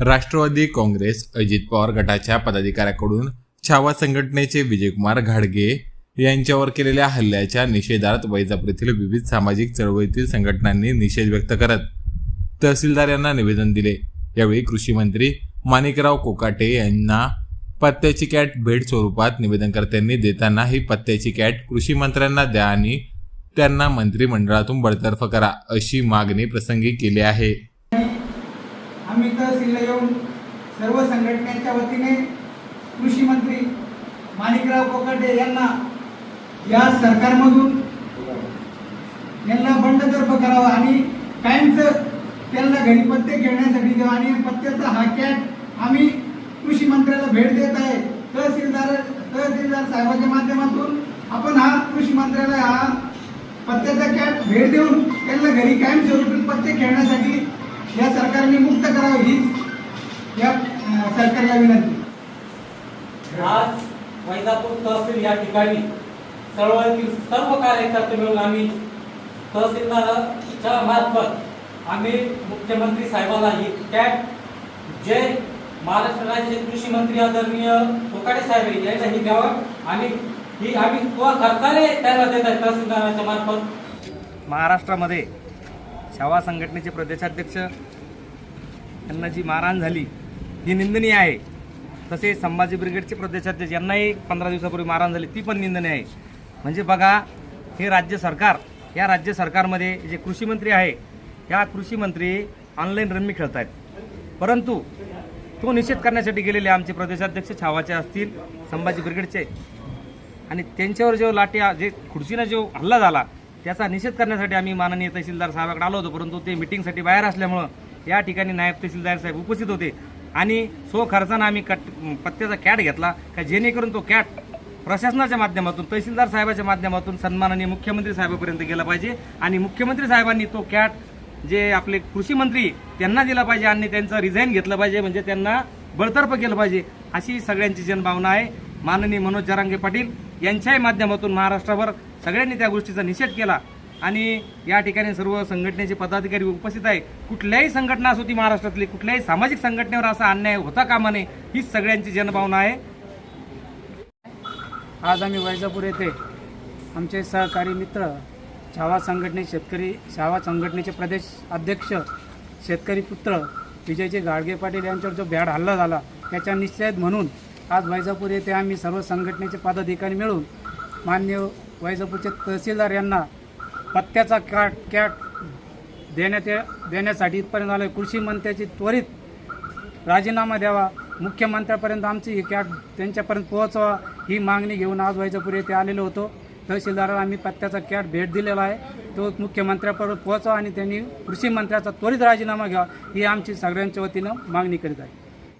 राष्ट्रवादी काँग्रेस अजित पवार गटाच्या पदाधिकाऱ्याकडून छावा संघटनेचे विजयकुमार घाडगे यांच्यावर केलेल्या हल्ल्याच्या निषेधार्थ वैजापूर येथील विविध सामाजिक चळवळीतील संघटनांनी निषेध व्यक्त करत तहसीलदार यांना निवेदन दिले. यावेळी कृषी मंत्री माणिकराव कोकाटे यांना पत्त्याची कॅट भेट स्वरूपात निवेदनकर्त्यांनी देताना ही पत्त्याची कॅट कृषी मंत्र्यांना द्या आणि त्यांना मंत्रिमंडळातून बडतर्फ करा अशी मागणी प्रसंगी केली आहे. सर्व संघटनेच्या वतीने कृषी मंत्री माणिकराव कोकाटे यांना या सरकारमधून यांना बंडतर्फ करावा आणि कायमचं त्यांना घरी पत्ते खेळण्यासाठी द्यावा आणि पत्त्याचा हा कॅट आम्ही कृषी मंत्र्याला भेट देत आहे. तहसीलदार तहसीलदार साहेबांच्या माध्यमातून आपण हा कृषी मंत्र्याला हा पत्त्याचा कॅट भेट देऊन त्यांना घरी कायमस्वरूपी पत्ते खेळण्यासाठी या सरकारने मुक्त करावं. हीच या सरकारला विनंती आज वैजापूर तहसील या ठिकाणी चळवळीतील सर्व कार्यकर्ते मिळून आम्ही तहसीलदाराच्या मार्फत आम्ही मुख्यमंत्री साहेबांना ही कॅब जे महाराष्ट्र राज्याचे कृषी मंत्री आदरणीय कोकाडे साहेब यांना ही द्यावं. आणि ही आम्ही स्वखर्चाने त्याला देत आहे तहसीलदाराच्या मार्फत. महाराष्ट्रामध्ये शावा संघटनेचे प्रदेशाध्यक्ष यांना जी मारहाण झाली. ही निंदनीय आहे. तसेच संभाजी ब्रिगेडचे प्रदेशाध्यक्ष यांनाही पंधरा दिवसापूर्वी मारहाण झाली. ती पण निंदनीय आहे. म्हणजे बघा हे राज्य सरकार या राज्य सरकारमध्ये जे कृषीमंत्री आहे या कृषीमंत्री ऑनलाईन रम्मी खेळत आहेत परंतु तो निषेध करण्यासाठी गेलेले आमचे प्रदेशाध्यक्ष छावाचे असतील संभाजी ब्रिगेडचे. आणि त्यांच्यावर जो लाट्या जे खुर्चीनं जो हल्ला झाला त्याचा निषेध करण्यासाठी आम्ही माननीय तहसीलदार साहेबाकडे आलो होतो. परंतु ते मिटिंगसाठी बाहेर असल्यामुळं या ठिकाणी नायब तहसीलदार साहेब उपस्थित होते. आणि सो खर्चानं आम्ही कट पत्त्याचा कॅट घेतला का जेणेकरून तो कॅट प्रशासनाच्या माध्यमातून तहसीलदार साहेबाच्या माध्यमातून सन्माननीय मुख्यमंत्री साहेबापर्यंत गेला पाहिजे. आणि मुख्यमंत्री साहेबांनी तो कॅट जे आपले कृषी मंत्री त्यांना दिला पाहिजे आणि त्यांचं रिझाईन घेतलं पाहिजे म्हणजे त्यांना बळतर्फ केलं पाहिजे अशी सगळ्यांची जनभावना आहे. माननीय मनोज जरांगे पाटील यांच्याही माध्यमातून महाराष्ट्रावर सगळ्यांनी त्या गोष्टीचा निषेध केला. आणि या ठिकाणी सर्व संघटनेचे पदाधिकारी उपस्थित आहे कुठल्याही संघटना असो ती महाराष्ट्रातली कुठल्याही सामाजिक संघटनेवर असा अन्याय होता कामा नये हीच सगळ्यांची जनभावना आहे. आज आम्ही वैजापूर येथे आमचे सहकारी मित्र छावा संघटने शेतकरी छावा संघटनेचे प्रदेश अध्यक्ष शेतकरी पुत्र विजयजी गाडगे पाटील यांच्यावर जो भ्याड हल्ला झाला त्याच्या निषेध म्हणून आज वैजापूर येथे आम्ही सर्व संघटनेचे पदाधिकारी मिळून मान्य वैजापूरचे तहसीलदार यांना पत्त्याचा कॅट कॅट देण्यात देण्यासाठी इथपर्यंत आलं कृषी मंत्र्याची त्वरित राजीनामा द्यावा. मुख्यमंत्र्यापर्यंत आमची ही कॅट त्यांच्यापर्यंत पोहोचवा. ही मागणी घेऊन आज वैजापूर येथे आलेलो होतो. तहसीलदाराला आम्ही पत्त्याचा कॅट भेट दिलेला आहे. तो मुख्यमंत्र्यापर्यंत पोहोचवा आणि त्यांनी कृषी मंत्र्याचा त्वरित राजीनामा घ्यावा. ही आमची सगळ्यांच्या वतीनं मागणी करीत आहे.